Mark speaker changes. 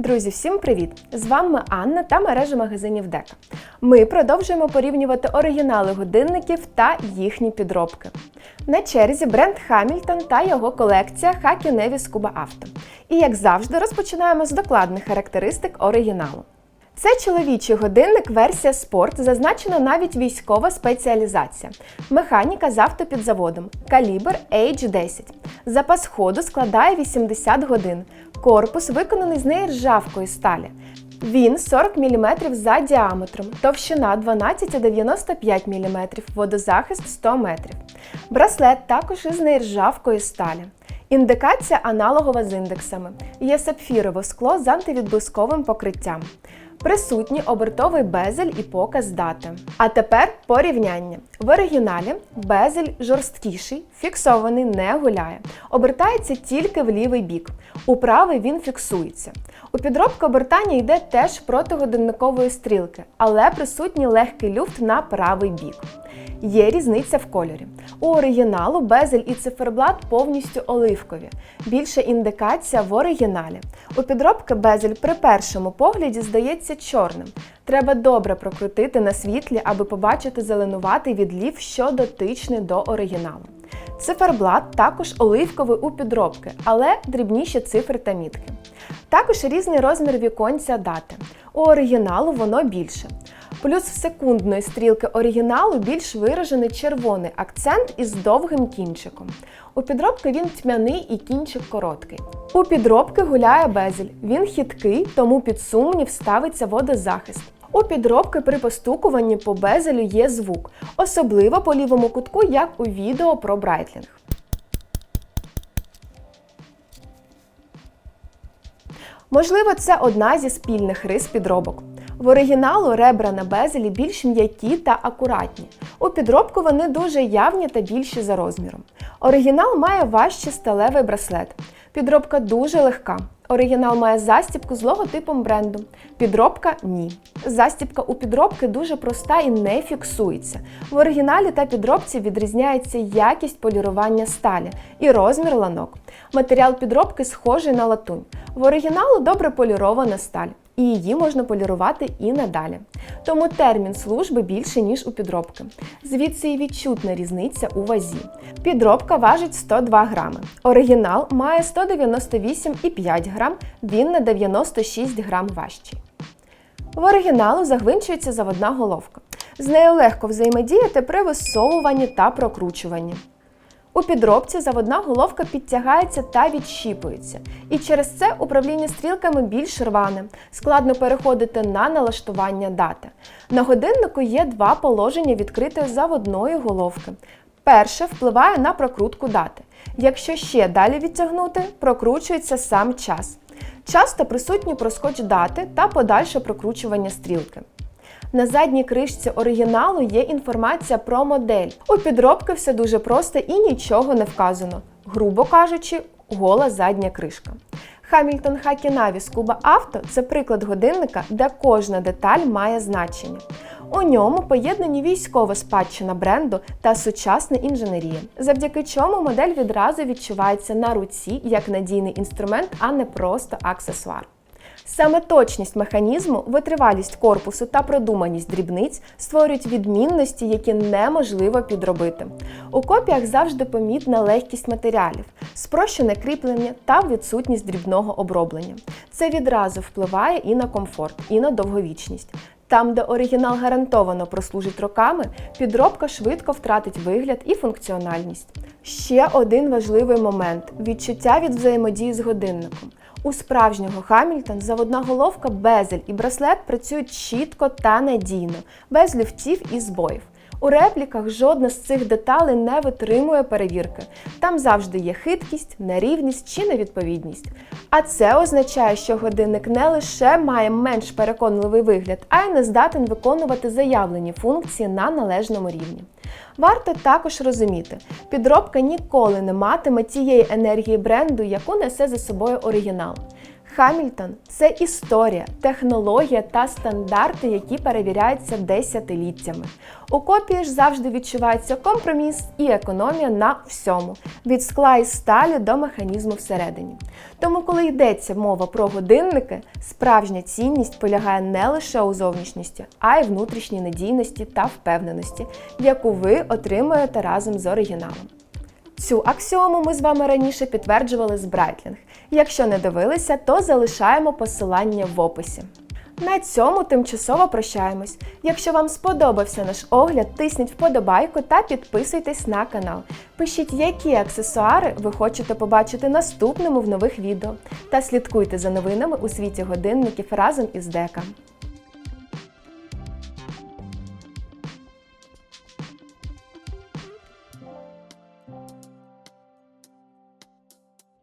Speaker 1: Друзі, всім привіт! З вами Анна та мережа магазинів Дека. Ми продовжуємо порівнювати оригінали годинників та їхні підробки. На черзі бренд Хамільтон та його колекція Хакі Неві Куба Авто. І як завжди, розпочинаємо з докладних характеристик оригіналу. Це чоловічий годинник, версія спорт, зазначена навіть військова спеціалізація. Механіка з автопідзаводом, калібр H10. Запас ходу складає 80 годин. Корпус виконаний з нержавкої сталі. Він 40 мм за діаметром, товщина 12,95 мм, водозахист 100 метрів. Браслет також із нержавкої сталі. Індикація аналогова з індексами. Є сапфірове скло з антивідблисковим покриттям. Присутній обертовий безель і показ дати. А тепер порівняння. В оригіналі безель жорсткіший, фіксований, не гуляє. Обертається тільки в лівий бік. У правий він фіксується. У підробку обертання йде теж проти годинникової стрілки, але присутній легкий люфт на правий бік. Є різниця в кольорі. У оригіналу безель і циферблат повністю оливкові. Більша індикація в оригіналі. У підробки безель при першому погляді здається чорним. Треба добре прокрутити на світлі, аби побачити зеленуватий відлів, що дотичний до оригіналу. Циферблат також оливковий у підробки, але дрібніші цифри та мітки. Також різний розмір віконця дати. У оригіналу воно більше. Плюс в секундної стрілки оригіналу більш виражений червоний акцент із довгим кінчиком. У підробки він тьмяний і кінчик короткий. У підробки гуляє безель. Він хиткий, тому під сумнів ставиться водозахист. У підробки при постукуванні по безелю є звук, особливо по лівому кутку, як у відео про брайтлінг. Можливо, це одна зі спільних рис підробок. В оригіналу ребра на безелі більш м'які та акуратні. У підробку вони дуже явні та більші за розміром. Оригінал має важчий сталевий браслет. Підробка дуже легка. Оригінал має застібку з логотипом бренду. Підробка ні. Застібка у підробки дуже проста і не фіксується. В оригіналі та підробці відрізняється якість полірування сталі і розмір ланок. Матеріал підробки схожий на латунь. В оригіналу добре полірована сталь. І її можна полірувати і надалі. Тому термін служби більше, ніж у підробки. Звідси і відчутна різниця у вазі. Підробка важить 102 грами. Оригінал має 198,5 грам, він на 96 грам важчий. В оригіналу загвинчується заводна головка. З нею легко взаємодіяти при висовуванні та прокручуванні. У підробці заводна головка підтягається та відщіпується, і через це управління стрілками більш рване, складно переходити на налаштування дати. На годиннику є два положення відкритої заводної головки. Перше впливає на прокрутку дати. Якщо ще далі відтягнути, прокручується сам час. Часто присутні проскоч дати та подальше прокручування стрілки. На задній кришці оригіналу є інформація про модель. У підробки все дуже просто і нічого не вказано. Грубо кажучи, гола задня кришка. Hamilton Hacky Navi Scuba Auto – це приклад годинника, де кожна деталь має значення. У ньому поєднані військова спадщина бренду та сучасна інженерія, завдяки чому модель відразу відчувається на руці як надійний інструмент, а не просто аксесуар. Саме точність механізму, витривалість корпусу та продуманість дрібниць створюють відмінності, які неможливо підробити. У копіях завжди помітна легкість матеріалів, спрощене кріплення та відсутність дрібного оброблення. Це відразу впливає і на комфорт, і на довговічність. Там, де оригінал гарантовано прослужить роками, підробка швидко втратить вигляд і функціональність. Ще один важливий момент відчуття від взаємодії з годинником. У справжнього Хамільтон заводна головка, безель і браслет працюють чітко та надійно, без люфтів і збоїв. У репліках жодна з цих деталей не витримує перевірки. Там завжди є хиткість, нерівність чи невідповідність. А це означає, що годинник не лише має менш переконливий вигляд, а й не здатен виконувати заявлені функції на належному рівні. Варто також розуміти, підробка ніколи не матиме тієї енергії бренду, яку несе за собою оригінал. Хамільтон це історія, технологія та стандарти, які перевіряються десятиліттями. У копії ж завжди відчувається компроміс і економія на всьому від скла і сталі до механізму всередині. Тому, коли йдеться мова про годинники, справжня цінність полягає не лише у зовнішності, а й внутрішній надійності та впевненості, яку ви отримуєте разом з оригіналом. Цю аксіому ми з вами раніше підтверджували з Breitling. Якщо не дивилися, то залишаємо посилання в описі. На цьому тимчасово прощаємось. Якщо вам сподобався наш огляд, тисніть вподобайку та підписуйтесь на канал. Пишіть, які аксесуари ви хочете побачити наступному в нових відео. Та слідкуйте за новинами у світі годинників разом із Дека.